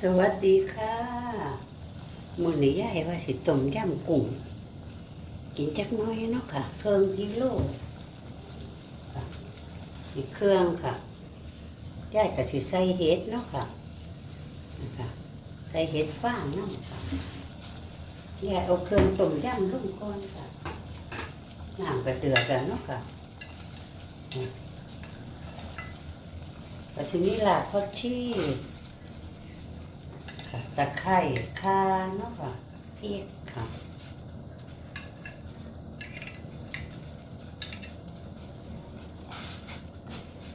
สวัสดีค่ะมือนี้ยายว่าสิต้มยำกุ้งกินจักหน้อยเนาะค่ะ เครื่องกิโลค่ะนี่เครื่องค่ะยายก็สิใส่เห็ดเนาะค่ะนะคะใส่เห็ดฟางเนาะค่ะยายเอาเครื่องต้มยำลงก่อนค่ะน้ำก็เดือดแล้วเนาะค่ะก็สิมีรากผักชี ค่ะตะไคร้ข่าเนาะค่ะพริกค่ะ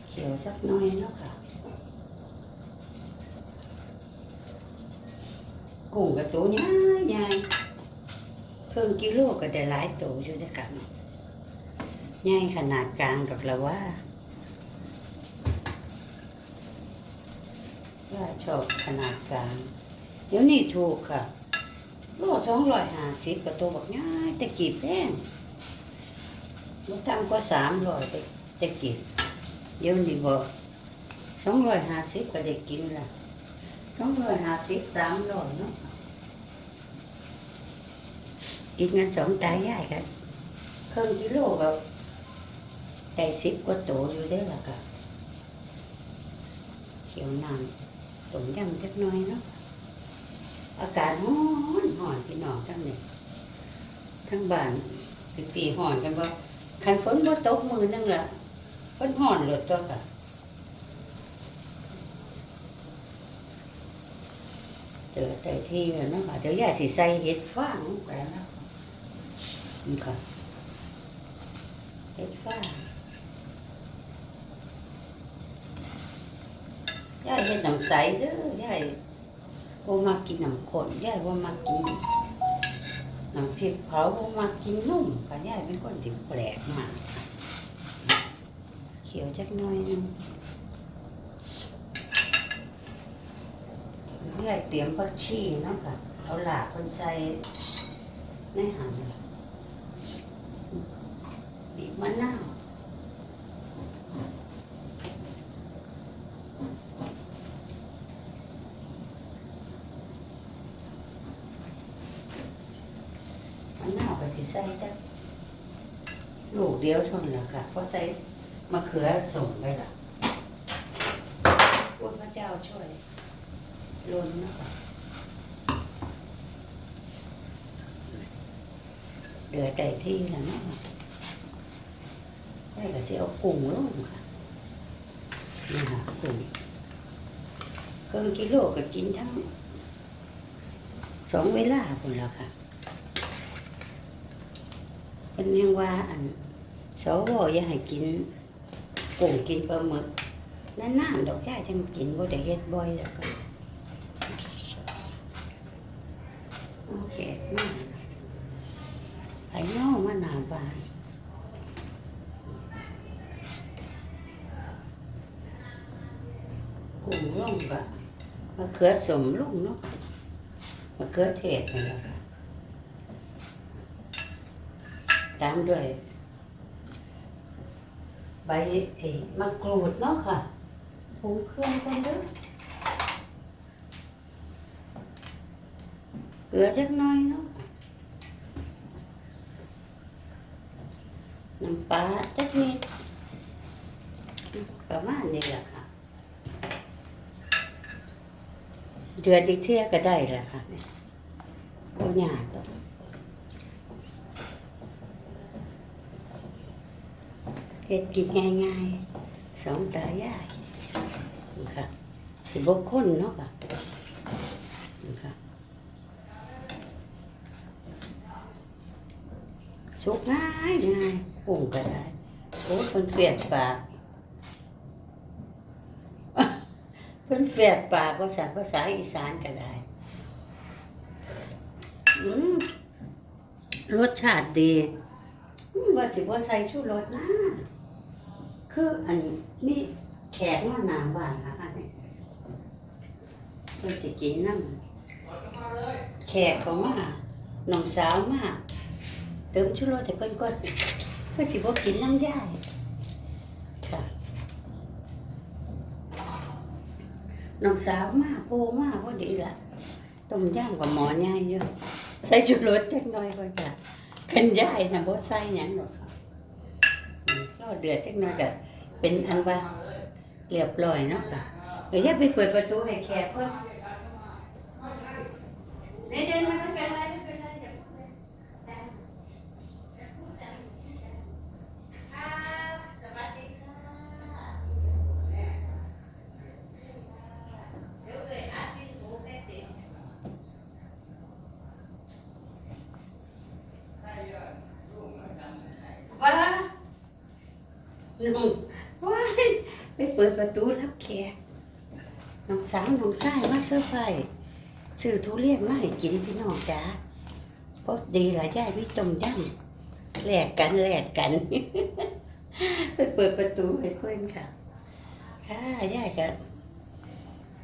เขียวสักน่อยเนาะค่ะกุ้งกับตัวใหญ่ใหญ่ครึ่งกิโลก็ได้หลายตัวอยู่ด้วยกันใหญ่ขนาดกลางกับละว่าว่าชอบขนาดกลาง เดี๋ยวนี้ถูกค่ะโลสองร้อยห้าสิบกับตัวบักง่ายแต่กีบแพงบ่ต่ำกว่าสามร้อยแต่แต่กีบเดี๋ยวนี้บอกสองร้อยห้าสิบก็ได้กินละสองร้อยห้าสิบสามร้อยเนาะกินกันสองตายายกันครึ่งกิโลก็ได้สิบกว่าตัวอยู่ได้ละค่ะเขียวน้ำต้มยำจักน่อยเนาะ อากาศร้อนห่อนพี่น้องทั้งนี้ทั้งบ้านปีปีหอนกันบ่คันฝนบ่ตกมือนึงละฝนห่อนเลยตัวค่ะเจอแต่ที่เนาะค่ะเดี๋ยวยาสิใส่เห็ดฟางลงไปแล้วนี่ค่ะเห็ดฟางยายเฮ็ดน้ำใสเด้อยาย บ่มากินน้ำข้นยายบ่มากินน้ำพริกเผาบ่มากินนุ่มค่ะยายเป็นคนที่แปลกมากเขียวจักหน่อยนึงยายเตรียมผักชีเนาะค่ะเอาหลากคนใส่ในหันบีบมะนาว มันน่าวก็ สิใส่จักลูกเดียวเทานนละค่ะเพราะใส่มะเขือส่งไปละพระพระเจ้าช่วยล้นเนาะคะเดือดใจที่แล้วเนาะได้ก็สิเอากุ้งลงค่ะนี่ค่ะกุ้งเครื่องกิโลก็กินทั้งสองเวลาคนละค่ะ เป็นยังว่าอันสวอย่าให้กินกุ้งกินปลาหมึกนานๆดอกจ้าจังกินบ่ได้เฮ็ดบ่อยแล้วก็โอเคมากไอ้น้องมาหน้าบ้านกุ้งล่องกะมะเขือสมลงเนาะมะเขือเทศนี่แหละค่ะ ตามด้วย ใบเอ้มะกรูดเนาะค่ะผงเครื่องกันเด้อเกลือจักหน่อยเนาะน้ำปลาจักนิดประมาณนี้แหละค่ะ เดือดอีกเที่ยก็ได้แหละค่ะบ่ยากดอ เฮ็ดกินง่ายๆสองตายายนี่ค่ะสิบกคนเนาะค่ะนี่ค่ะสุกง่ายง่ายกุ้งก็ได้โอ้เพิ่นเฟียดปากเพิ่นเฟียดปากภาษาภาษาอีสานก็ได้อืมรสชาติดีว่าสิบ่ใส่ชูรสนะ คืออันมีแขกมาหนาบ้านนะคะเนี่เพิ่นสิกินน้ำแขกเขามาน้องสาวมาเติมชูรสให้เพิ่นก่อนเพิ่นสิบ่กินน้ำยายค่ะน้องสาวมาโพมาพอดีละต้มย่างกับหมอใหญ่อยู่ใส่ชูรสจักหน่อยก่อนค่ะกันย่ายนะบ่ใส่หยังหรอกค่ะ เดือดจักหน่อยก็เป็นอันว่าเรียบร้อยเนาะค่ะเดี๋ยวอย่าไปเปิดประตูให้แขกก่อนเดี๋ยวๆไม่เป็นไรไม่เป็นไรเดี๋ยวพูดเลยเดี๋ยวพูดแต่ครับสวัสดีค่ะเดี๋ยวเอ่ยอาทิตย์หมูแม่ติ๋ม ว่า ลุงว้ายไปเปิดประตูรับแขกน้องสาวน้องชายมาเสื้อร์ไฟซื้อทุเรียนมาให้กินพี่น้องจ้าเพอดีหลายย่ายพี่ต้มยำแหลกกันแหลกกัน ไปเปิดประตูให้เพื่อนค่ะ ค่ะย่ายกัน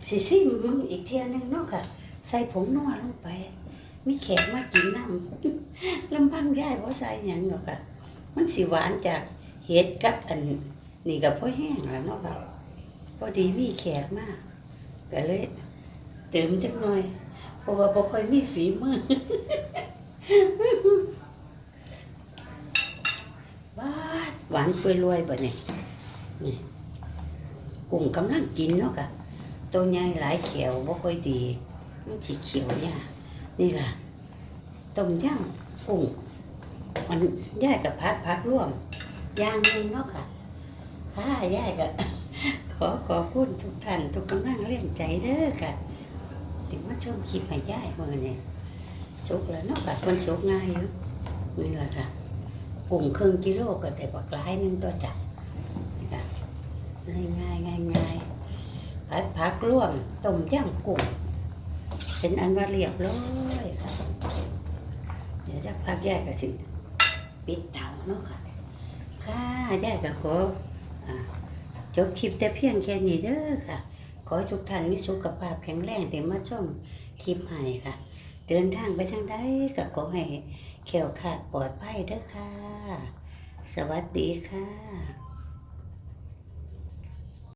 สิซิมอีกเที่ยนึงเนาะค่ะ ใส่ผงนัวลงไปมีแขกมากินน้ำลำพังย่ายเพราใส่หยังหรอกค่ะ มันสิหวานจาก เห็ดกับอันนี่กับพ่อแห้งแล้วเนาะค่ะพอดีมีแขกมากก็เลยเติมจักหน่อยเพราะว่าบ่ค่อยมีฝีมือหวานหวานเปื่อยรวยบ่เนี่ยนี่กุ้งกำลังกินเนาะค่ะตัวใหญ่หลายเขียวบ่ค่อยดีมันสีเขียวเนี่ยนี่ล่ะต้มยำกุ้งมันย่ายกับพัดพักร่วม อย่างหนึ่งเนาะค่ะค่ะย่ายกับขอขอบคุณทุกท่านทุกกำลังเล่นใจเด้อค่ะถึงมาชมคลิปให้ย่ายมือเนี่ยสุกแล้วเนาะค่ะมันสุกง่ายอยู่นี่แหละค่ะกุ้งครึ่งกิโลก็ได้บักหลายหนึงตัวจับนี่ค่ะง่ายง่ายง่ายง่ายพัดพักร่วมต้มยำกุ้งเป็นอันว่าเรียบร้อยค่ะเดี๋ยวจะพักแยกกันสิ ปิดเตาเนาะค่ะ ค่ะยายก็ขออ่าจบคลิปแต่เพียงแค่นี้เด้อค่ะ ขอทุกท่านมีสุขภาพแข็งแรงเต็มมาชมคลิปใหม่ค่ะ เดินทางไปทางใดก็ขอให้แขวขาดปลอดภัยเด้อค่ะ สวัสดีค่ะ